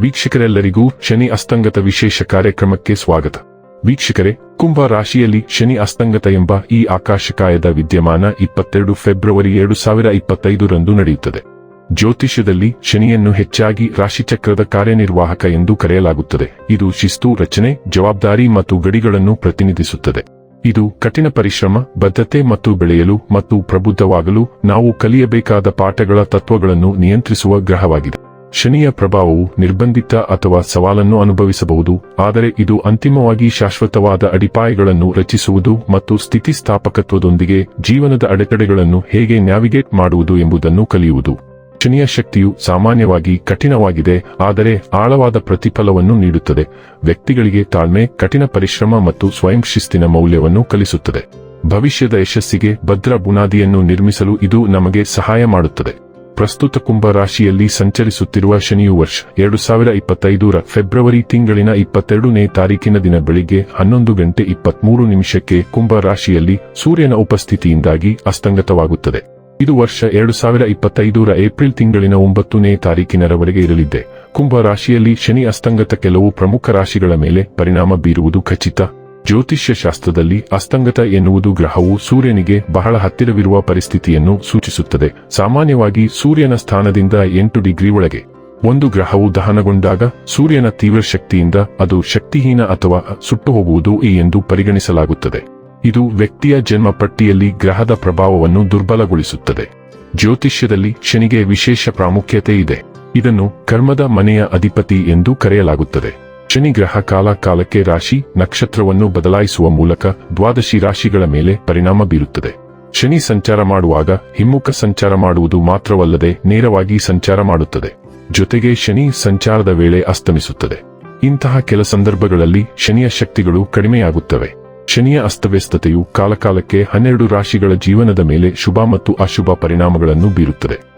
ವೀಕ್ಷಕರೆಲ್ಲರಿಗೂ ಶನಿ ಅಸ್ತಂಗತ ವಿಶೇಷ ಕಾರ್ಯಕ್ರಮಕ್ಕೆ ಸ್ವಾಗತ. ವೀಕ್ಷಕರೇ, ಕುಂಭ ರಾಶಿಯಲ್ಲಿ ಶನಿ ಅಸ್ತಂಗತ ಎಂಬ ಈ ಆಕಾಶಕಾಯದ ವಿದ್ಯಮಾನ ಇಪ್ಪತ್ತೆರಡು ಫೆಬ್ರವರಿ ಎರಡು ಸಾವಿರ ಇಪ್ಪತ್ತೈದರಂದು ನಡೆಯುತ್ತದೆ. ಜ್ಯೋತಿಷ್ಯದಲ್ಲಿ ಶನಿಯನ್ನು ಹೆಚ್ಚಾಗಿ ರಾಶಿಚಕ್ರದ ಕಾರ್ಯನಿರ್ವಾಹಕ ಎಂದು ಕರೆಯಲಾಗುತ್ತದೆ. ಇದು ಶಿಸ್ತು, ರಚನೆ, ಜವಾಬ್ದಾರಿ ಮತ್ತು ಗಡಿಗಳನ್ನು ಪ್ರತಿನಿಧಿಸುತ್ತದೆ. ಇದು ಕಠಿಣ ಪರಿಶ್ರಮ, ಬದ್ಧತೆ ಮತ್ತು ಬೆಳೆಯಲು ಮತ್ತು ಪ್ರಬುದ್ಧವಾಗಲು ನಾವು ಕಲಿಯಬೇಕಾದ ಪಾಠಗಳ ತತ್ವಗಳನ್ನು ನಿಯಂತ್ರಿಸುವ ಗ್ರಹವಾಗಿದೆ. ಶನಿಯ ಪ್ರಭಾವವು ನಿರ್ಬಂಧಿತ ಅಥವಾ ಸವಾಲನ್ನು ಅನುಭವಿಸಬಹುದು, ಆದರೆ ಇದು ಅಂತಿಮವಾಗಿ ಶಾಶ್ವತವಾದ ಅಡಿಪಾಯಗಳನ್ನು ರಚಿಸುವುದು ಮತ್ತು ಸ್ಥಿತಿಸ್ಥಾಪಕತ್ವದೊಂದಿಗೆ ಜೀವನದ ಅಡೆತಡೆಗಳನ್ನು ಹೇಗೆ ನ್ಯಾವಿಗೇಟ್ ಮಾಡುವುದು ಎಂಬುದನ್ನು ಕಲಿಯುವುದು. ಶನಿಯ ಶಕ್ತಿಯು ಸಾಮಾನ್ಯವಾಗಿ ಕಠಿಣವಾಗಿದೆ, ಆದರೆ ಆಳವಾದ ಪ್ರತಿಫಲವನ್ನು ನೀಡುತ್ತದೆ, ವ್ಯಕ್ತಿಗಳಿಗೆ ತಾಳ್ಮೆ, ಕಠಿಣ ಪರಿಶ್ರಮ ಮತ್ತು ಸ್ವಯಂ ಶಿಸ್ತಿನ ಮೌಲ್ಯವನ್ನು ಕಲಿಸುತ್ತದೆ. ಭವಿಷ್ಯದ ಯಶಸ್ಸಿಗೆ ಭದ್ರ ಬುನಾದಿಯನ್ನು ನಿರ್ಮಿಸಲು ಇದು ನಮಗೆ ಸಹಾಯ ಮಾಡುತ್ತದೆ. ಪ್ರಸ್ತುತ ಕುಂಭ ರಾಶಿಯಲ್ಲಿ ಸಂಚರಿಸುತ್ತಿರುವ ಶನಿಯು ವರ್ಷ ಎರಡು ಸಾವಿರ ಇಪ್ಪತ್ತೈದರ ಫೆಬ್ರವರಿ ತಿಂಗಳಿನ ಇಪ್ಪತ್ತೆರಡನೇ ತಾರೀಕಿನ ದಿನ ಬೆಳಿಗ್ಗೆ ಹನ್ನೊಂದು ಗಂಟೆ ಇಪ್ಪತ್ಮೂರು ನಿಮಿಷಕ್ಕೆ ಕುಂಭ ರಾಶಿಯಲ್ಲಿ ಸೂರ್ಯನ ಉಪಸ್ಥಿತಿಯಿಂದಾಗಿ ಅಸ್ತಂಗತವಾಗುತ್ತದೆ. ಇದು ವರ್ಷ ಎರಡು ಸಾವಿರ ಇಪ್ಪತ್ತೈದರ ಏಪ್ರಿಲ್ ತಿಂಗಳಿನ ಒಂಬತ್ತನೇ ತಾರೀಕಿನರವರೆಗೆ ಇರಲಿದೆ. ಕುಂಭ ರಾಶಿಯಲ್ಲಿ ಶನಿ ಅಸ್ತಂಗತ ಕೆಲವು ಪ್ರಮುಖ ರಾಶಿಗಳ ಮೇಲೆ ಪರಿಣಾಮ ಬೀರುವುದು ಖಚಿತ. ಜ್ಯೋತಿಷ್ಯ ಶಾಸ್ತ್ರದಲ್ಲಿ ಅಸ್ತಂಗತ ಎನ್ನುವುದು ಗ್ರಹವು ಸೂರ್ಯನಿಗೆ ಬಹಳ ಹತ್ತಿರವಿರುವ ಪರಿಸ್ಥಿತಿಯನ್ನು ಸೂಚಿಸುತ್ತದೆ. ಸಾಮಾನ್ಯವಾಗಿ ಸೂರ್ಯನ ಸ್ಥಾನದಿಂದ ಎಂಟು ಡಿಗ್ರಿ ಒಳಗೆ. ಒಂದು ಗ್ರಹವು ದಹನಗೊಂಡಾಗ ಸೂರ್ಯನ ತೀವ್ರ ಶಕ್ತಿಯಿಂದ ಅದು ಶಕ್ತಿಹೀನ ಅಥವಾ ಸುಟ್ಟು ಹೋಗುವುದು ಎಂದು ಪರಿಗಣಿಸಲಾಗುತ್ತದೆ. ಇದು ವ್ಯಕ್ತಿಯ ಜನ್ಮ ಪಟ್ಟಿಯಲ್ಲಿ ಗ್ರಹದ ಪ್ರಭಾವವನ್ನು ದುರ್ಬಲಗೊಳಿಸುತ್ತದೆ. ಜ್ಯೋತಿಷ್ಯದಲ್ಲಿ ಶನಿಗೆ ವಿಶೇಷ ಪ್ರಾಮುಖ್ಯತೆ ಇದೆ. ಇದನ್ನು ಕರ್ಮದ ಮನೆಯ ಅಧಿಪತಿ ಎಂದು ಕರೆಯಲಾಗುತ್ತದೆ. ಶನಿ ಗ್ರಹ ಕಾಲ ಕಾಲಕ್ಕೆ ರಾಶಿ ನಕ್ಷತ್ರವನ್ನು ಬದಲಾಯಿಸುವ ಮೂಲಕ ದ್ವಾದಶಿ ರಾಶಿಗಳ ಮೇಲೆ ಪರಿಣಾಮ ಬೀರುತ್ತದೆ. ಶನಿ ಸಂಚಾರ ಮಾಡುವಾಗ ಹಿಮ್ಮುಖ ಸಂಚಾರ ಮಾಡುವುದು ಮಾತ್ರವಲ್ಲದೆ ನೇರವಾಗಿ ಸಂಚಾರ ಮಾಡುತ್ತದೆ. ಜೊತೆಗೆ ಶನಿ ಸಂಚಾರದ ವೇಳೆ ಅಸ್ತಮಿಸುತ್ತದೆ. ಇಂತಹ ಕೆಲ ಸಂದರ್ಭಗಳಲ್ಲಿ ಶನಿಯ ಶಕ್ತಿಗಳು ಕಡಿಮೆಯಾಗುತ್ತವೆ. ಶನಿಯ ಅಸ್ತವ್ಯಸ್ತತೆಯು ಕಾಲಕಾಲಕ್ಕೆ ಹನ್ನೆರಡು ರಾಶಿಗಳ ಜೀವನದ ಮೇಲೆ ಶುಭ ಮತ್ತು ಅಶುಭ ಪರಿಣಾಮಗಳನ್ನು ಬೀರುತ್ತದೆ.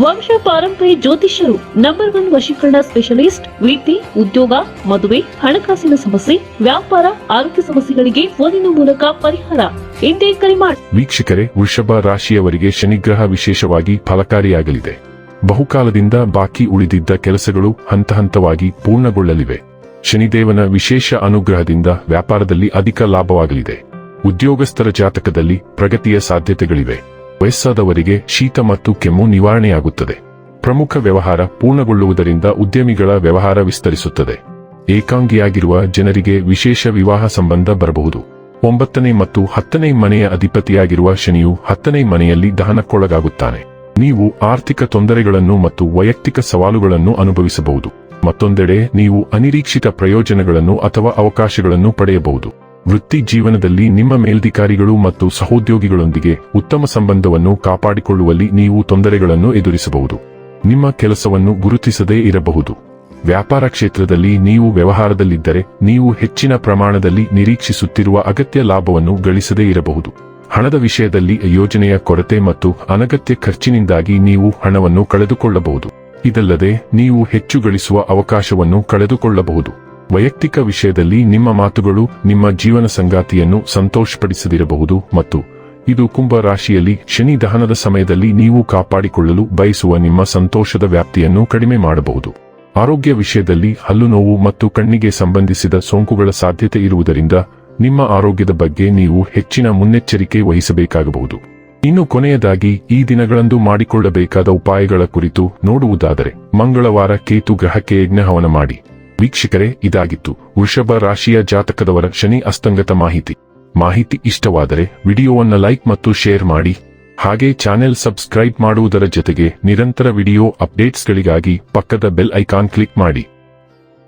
ವಂಶ ಪಾರಂಪರ್ಯ ಜ್ಯೋತಿಷ್ಯರು ನಂಬರ್ ಒನ್ ವಶೀಕರಣ ಸ್ಪೆಷಲಿಸ್ಟ್ ವೃತ್ತಿ ಉದ್ಯೋಗ, ಮದುವೆ, ಹಣಕಾಸಿನ ಸಮಸ್ಯೆ, ವ್ಯಾಪಾರ, ಆರೋಗ್ಯ ಸಮಸ್ಯೆಗಳಿಗೆ ಫೋನಿನ ಮೂಲಕ ಪರಿಹಾರ. ಎಂದೇ ಕರೆ ಮಾಡಿ. ವೀಕ್ಷಕರೇ, ವೃಷಭ ರಾಶಿಯವರಿಗೆ ಶನಿಗ್ರಹ ವಿಶೇಷವಾಗಿ ಫಲಕಾರಿಯಾಗಲಿದೆ. ಬಹುಕಾಲದಿಂದ ಬಾಕಿ ಉಳಿದಿದ್ದ ಕೆಲಸಗಳು ಹಂತ ಹಂತವಾಗಿ ಪೂರ್ಣಗೊಳ್ಳಲಿವೆ. ಶನಿದೇವನ ವಿಶೇಷ ಅನುಗ್ರಹದಿಂದ ವ್ಯಾಪಾರದಲ್ಲಿ ಅಧಿಕ ಲಾಭವಾಗಲಿದೆ. ಉದ್ಯೋಗಸ್ಥರ ಜಾತಕದಲ್ಲಿ ಪ್ರಗತಿಯ ಸಾಧ್ಯತೆಗಳಿವೆ. ವಯಸ್ಸಾದವರಿಗೆ ಶೀತ ಮತ್ತು ಕೆಮ್ಮು ನಿವಾರಣೆಯಾಗುತ್ತದೆ. ಪ್ರಮುಖ ವ್ಯವಹಾರ ಪೂರ್ಣಗೊಳ್ಳುವುದರಿಂದ ಉದ್ಯಮಿಗಳ ವ್ಯವಹಾರ ವಿಸ್ತರಿಸುತ್ತದೆ. ಏಕಾಂಗಿಯಾಗಿರುವ ಜನರಿಗೆ ವಿಶೇಷ ವಿವಾಹ ಸಂಬಂಧ ಬರಬಹುದು. ಒಂಬತ್ತನೇ ಮತ್ತು ಹತ್ತನೇ ಮನೆಯ ಅಧಿಪತಿಯಾಗಿರುವ ಶನಿಯು ಹತ್ತನೇ ಮನೆಯಲ್ಲಿ ದಹನಕ್ಕೊಳಗಾಗುತ್ತಾನೆ. ನೀವು ಆರ್ಥಿಕ ತೊಂದರೆಗಳನ್ನು ಮತ್ತು ವೈಯಕ್ತಿಕ ಸವಾಲುಗಳನ್ನು ಅನುಭವಿಸಬಹುದು. ಮತ್ತೊಂದೆಡೆ, ನೀವು ಅನಿರೀಕ್ಷಿತ ಪ್ರಯೋಜನಗಳನ್ನು ಅಥವಾ ಅವಕಾಶಗಳನ್ನು ಪಡೆಯಬಹುದು. ವೃತ್ತಿ ಜೀವನದಲ್ಲಿ ನಿಮ್ಮ ಮೇಲ್ಧಿಕಾರಿಗಳು ಮತ್ತು ಸಹೋದ್ಯೋಗಿಗಳೊಂದಿಗೆ ಉತ್ತಮ ಸಂಬಂಧವನ್ನು ಕಾಪಾಡಿಕೊಳ್ಳುವಲ್ಲಿ ನೀವು ತೊಂದರೆಗಳನ್ನು ಎದುರಿಸಬಹುದು. ನಿಮ್ಮ ಕೆಲಸವನ್ನು ಗುರುತಿಸದೇ ಇರಬಹುದು. ವ್ಯಾಪಾರ ಕ್ಷೇತ್ರದಲ್ಲಿ ನೀವು ವ್ಯವಹಾರದಲ್ಲಿದ್ದರೆ ನೀವು ಹೆಚ್ಚಿನ ಪ್ರಮಾಣದಲ್ಲಿ ನಿರೀಕ್ಷಿಸುತ್ತಿರುವ ಅಗತ್ಯ ಲಾಭವನ್ನು ಗಳಿಸದೇ ಇರಬಹುದು. ಹಣದ ವಿಷಯದಲ್ಲಿ ಯೋಜನೆಯ ಕೊರತೆ ಮತ್ತು ಅನಗತ್ಯ ಖರ್ಚಿನಿಂದಾಗಿ ನೀವು ಹಣವನ್ನು ಕಳೆದುಕೊಳ್ಳಬಹುದು. ಇದಲ್ಲದೆ, ನೀವು ಹೆಚ್ಚು ಗಳಿಸುವ ಅವಕಾಶವನ್ನು ಕಳೆದುಕೊಳ್ಳಬಹುದು. ವೈಯಕ್ತಿಕ ವಿಷಯದಲ್ಲಿ ನಿಮ್ಮ ಮಾತುಗಳು ನಿಮ್ಮ ಜೀವನ ಸಂಗಾತಿಯನ್ನು ಸಂತೋಷಪಡಿಸದಿರಬಹುದು ಮತ್ತು ಇದು ಕುಂಭ ರಾಶಿಯಲ್ಲಿ ಶನಿ ದಹನದ ಸಮಯದಲ್ಲಿ ನೀವು ಕಾಪಾಡಿಕೊಳ್ಳಲು ಬಯಸುವ ನಿಮ್ಮ ಸಂತೋಷದ ವ್ಯಾಪ್ತಿಯನ್ನು ಕಡಿಮೆ ಮಾಡಬಹುದು. ಆರೋಗ್ಯ ವಿಷಯದಲ್ಲಿ ಹಲ್ಲು ನೋವು ಮತ್ತು ಕಣ್ಣಿಗೆ ಸಂಬಂಧಿಸಿದ ಸೋಂಕುಗಳ ಸಾಧ್ಯತೆ ಇರುವುದರಿಂದ ನಿಮ್ಮ ಆರೋಗ್ಯದ ಬಗ್ಗೆ ನೀವು ಹೆಚ್ಚಿನ ಮುನ್ನೆಚ್ಚರಿಕೆ ವಹಿಸಬೇಕಾಗಬಹುದು. ಇನ್ನು ಕೊನೆಯದಾಗಿ, ಈ ದಿನಗಳಂದು ಮಾಡಿಕೊಳ್ಳಬೇಕಾದ ಉಪಾಯಗಳ ಕುರಿತು ನೋಡುವುದಾದರೆ, ಮಂಗಳವಾರ ಕೇತು ಗ್ರಹಕ್ಕೆ ಯಜ್ಞಹವನ ಮಾಡಿ. ವೀಕ್ಷಕರೇ, ಇದಾಗಿತ್ತು. ವೃಷಭ ರಾಶಿಯ ಜಾತಕದವರ ಶನಿ ಅಸ್ತಂಗತ ಮಾಹಿತಿ. ಮಾಹಿತಿ ಇಷ್ಟವಾದರೆ ವಿಡಿಯೋವನ್ನ ಲೈಕ್ ಮತ್ತು ಶೇರ್ ಮಾಡಿ. ಹಾಗೆ ಚಾನೆಲ್ ಸಬ್ಸ್ಕ್ರೈಬ್ ಮಾಡುವುದರ ಜೊತೆಗೆ ನಿರಂತರ ವಿಡಿಯೋ ಅಪ್ಡೇಟ್ಸ್ಗಳಿಗಾಗಿ ಪಕ್ಕದ ಬೆಲ್ ಐಕಾನ್ ಕ್ಲಿಕ್ ಮಾಡಿ.